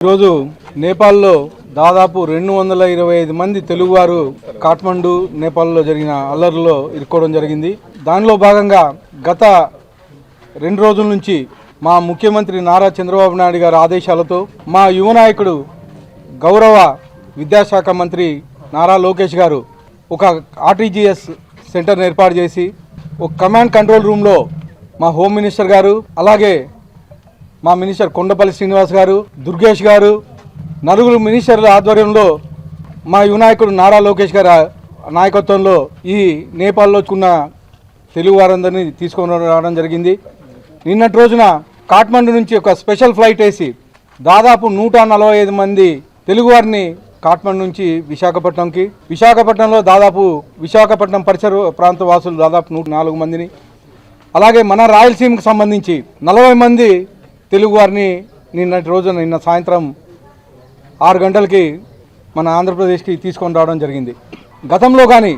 ఈరోజు నేపాల్లో దాదాపు రెండు వందల ఇరవై ఐదు మంది తెలుగువారు కాఠ్మండు నేపాల్లో జరిగిన అల్లర్లో ఇరుక్కోవడం జరిగింది. దానిలో భాగంగా గత రెండు రోజుల నుంచి మా ముఖ్యమంత్రి నారా చంద్రబాబు నాయుడు గారి ఆదేశాలతో మా యువ నాయకుడు గౌరవ విద్యాశాఖ మంత్రి నారా లోకేష్ గారు ఒక ఆర్టీజీఎస్ సెంటర్ను ఏర్పాటు చేసి ఒక కమాండ్ కంట్రోల్ రూమ్లో మా హోమ్ మినిస్టర్ గారు అలాగే మా మినిస్టర్ కొండపల్లి శ్రీనివాస్ గారు దుర్గేష్ గారు నలుగురు మినిస్టర్ల ఆధ్వర్యంలో మా యునాయకుడు నారా లోకేష్ గారి నాయకత్వంలో ఈ నేపాల్లో ఉన్న తెలుగు వారందరినీ తీసుకొని రావడం జరిగింది. నిన్నటి రోజున కాఠ్మండు నుంచి ఒక స్పెషల్ ఫ్లైట్ వేసి దాదాపు నూట నలభై ఐదు మంది తెలుగువారిని కాఠ్మండు నుంచి విశాఖపట్నంకి విశాఖపట్నంలో దాదాపు విశాఖపట్నం పరిసర ప్రాంత వాసులు దాదాపు నూట నాలుగు మందిని. అలాగే మన రాయలసీమకు సంబంధించి నలభై మంది తెలుగు వారిని నిన్నటి రోజున నిన్న సాయంత్రం ఆరు గంటలకి మన ఆంధ్రప్రదేశ్కి తీసుకొని రావడం జరిగింది. గతంలో కానీ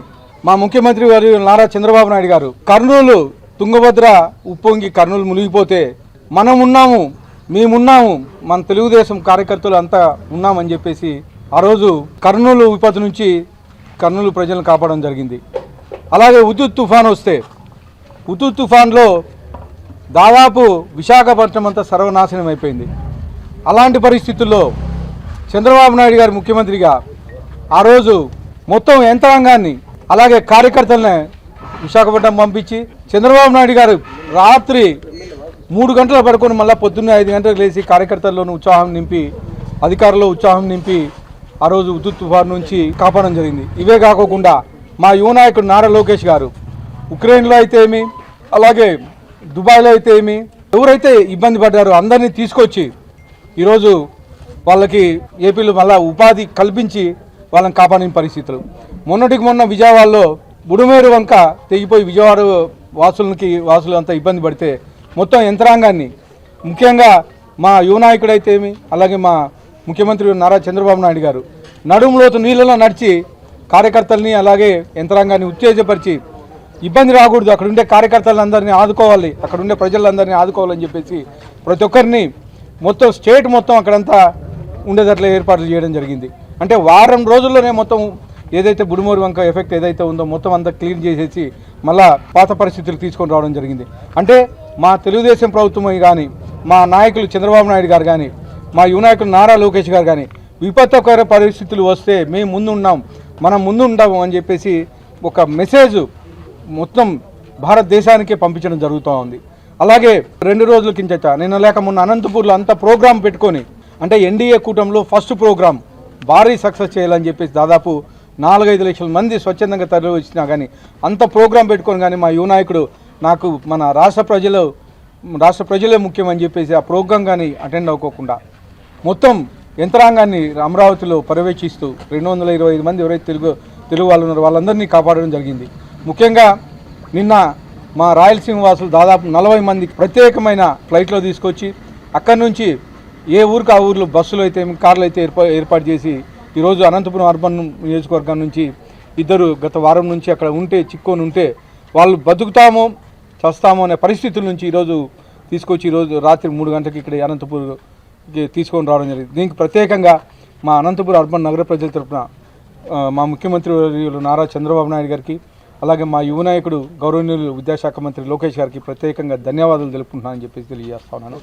మా ముఖ్యమంత్రి గారు నారా చంద్రబాబు నాయుడు గారు కర్నూలు తుంగభద్ర ఉప్పొంగి కర్నూలు మునిగిపోతే మనం ఉన్నాము మేమున్నాము మన తెలుగుదేశం కార్యకర్తలు అంతా ఉన్నామని చెప్పేసి ఆ రోజు కర్నూలు విపత్తు నుంచి కర్నూలు ప్రజలను కాపాడడం జరిగింది. అలాగే ఉద్యుత్ తుఫాన్ వస్తే ఉద్యుత్ తుఫాన్లో దాదాపు విశాఖపట్నం అంతా సర్వనాశనం అయిపోయింది. అలాంటి పరిస్థితుల్లో చంద్రబాబు నాయుడు గారు ముఖ్యమంత్రిగా ఆ రోజు మొత్తం యంత్రాంగాన్ని అలాగే కార్యకర్తలనే విశాఖపట్నం పంపించి చంద్రబాబు నాయుడు గారు రాత్రి మూడు గంటలు పడుకొని మళ్ళీ పొద్దున్నే ఐదు గంటలకు లేచి కార్యకర్తల్లోనూ ఉత్సాహం నింపి అధికారుల్లో ఉత్సాహం నింపి ఆ రోజు ఉద్దుత్ తుఫాన్ నుంచి కాపాడడం జరిగింది. ఇవే కాకోకుండా మా యువ నాయకుడు నారా లోకేష్ గారు ఉక్రెయిన్లో అయితే ఏమి అలాగే దుబాయ్లో అయితే ఏమి? ఎవరైతే ఇబ్బంది పడ్డారో అందరినీ తీసుకొచ్చి ఈరోజు వాళ్ళకి ఏపీలో మళ్ళా ఉపాధి కల్పించి వాళ్ళని కాపాడిన పరిస్థితులు. మొన్నటికి మొన్న విజయవాడలో బుడుమేరు వంక తెగిపోయి విజయవాడ వాసులకి వాసులు అంతా ఇబ్బంది పడితే మొత్తం యంత్రాంగాన్ని ముఖ్యంగా మా యువ నాయకుడు ఏమి? అలాగే మా ముఖ్యమంత్రి నారా చంద్రబాబు నాయుడు గారు. నడుములోతు నీళ్ళలో నడిచి కార్యకర్తల్ని అలాగే యంత్రాంగాన్ని ఉత్తేజపరిచి ఇబ్బంది రాకూడదు. అక్కడ ఉండే కార్యకర్తలందరినీ ఆదుకోవాలి. అక్కడ ఉండే ప్రజలందరినీ ఆదుకోవాలని చెప్పేసి ప్రతి ఒక్కరిని మొత్తం స్టేట్ మొత్తం అక్కడంతా ఉండేటట్లు ఏర్పాట్లు చేయడం జరిగింది. అంటే వారం రోజుల్లోనే మొత్తం ఏదైతే బుడిమూరి వంక ఎఫెక్ట్ ఏదైతే ఉందో మొత్తం అంతా క్లీన్ చేసేసి మళ్ళా పాత పరిస్థితులు తీసుకొని రావడం జరిగింది. అంటే మా తెలుగుదేశం ప్రభుత్వం కానీ మా నాయకులు చంద్రబాబు నాయుడు గారు కానీ మా యువనాయకులు నారా లోకేష్ గారు కానీ విపత్తుకర పరిస్థితులు వస్తే మేము ముందు ఉన్నాం మనం ముందు ఉండాము అని చెప్పేసి ఒక మెసేజ్ మొత్తం భారతదేశానికే పంపించడం జరుగుతూ ఉంది. అలాగే రెండు రోజుల కిందట నిన్న లేక మొన్న అనంతపూర్లో అంత ప్రోగ్రాం పెట్టుకొని అంటే ఎన్డీఏ కూటమిలో ఫస్ట్ ప్రోగ్రాం భారీ సక్సెస్ చేయాలని చెప్పేసి దాదాపు నాలుగైదు లక్షల మంది స్వచ్ఛందంగా తరలి వచ్చినా కానీ అంత ప్రోగ్రాం పెట్టుకొని కానీ మా యువనాయకుడు నాకు మన రాష్ట్ర ప్రజలు రాష్ట్ర ప్రజలే ముఖ్యమని చెప్పేసి ఆ ప్రోగ్రాం కానీ అటెండ్ అవ్వకోకుండా మొత్తం యంత్రాంగాన్ని అమరావతిలో పర్యవేక్షిస్తూ రెండు వందల ఇరవై ఐదు మంది ఎవరైతే తెలుగు తెలుగు వాళ్ళు ఉన్నారో వాళ్ళందరినీ కాపాడడం జరిగింది. ముఖ్యంగా నిన్న మా రాయలసీమ వాసులు దాదాపు నలభై మంది ప్రత్యేకమైన ఫ్లైట్లో తీసుకొచ్చి అక్కడి నుంచి ఏ ఊరికి ఆ ఊర్లో బస్సులు అయితే కార్లు అయితే ఏర్పా ఏర్పాటు చేసి ఈరోజు అనంతపురం అర్బన్ నియోజకవర్గం నుంచి ఇద్దరు గత వారం నుంచి అక్కడ ఉంటే చిక్కొని ఉంటే వాళ్ళు బతుకుతామో చస్తామో అనే పరిస్థితుల నుంచి ఈరోజు తీసుకొచ్చి ఈరోజు రాత్రి మూడు గంటలకు ఇక్కడ అనంతపూర్ తీసుకొని రావడం జరిగింది. దీనికి ప్రత్యేకంగా మా అనంతపురం అర్బన్ నగర ప్రజల తరఫున మా ముఖ్యమంత్రి నారా చంద్రబాబు నాయుడు గారికి అలాగే మా యువనాయకుడు గౌరవనీయులు విద్యాశాఖ మంత్రి లోకేష్ గారికి ప్రత్యేకంగా ధన్యవాదాలు తెలుపుకుంటున్నానని చెప్పేసి తెలియజేస్తా ఉన్నాను.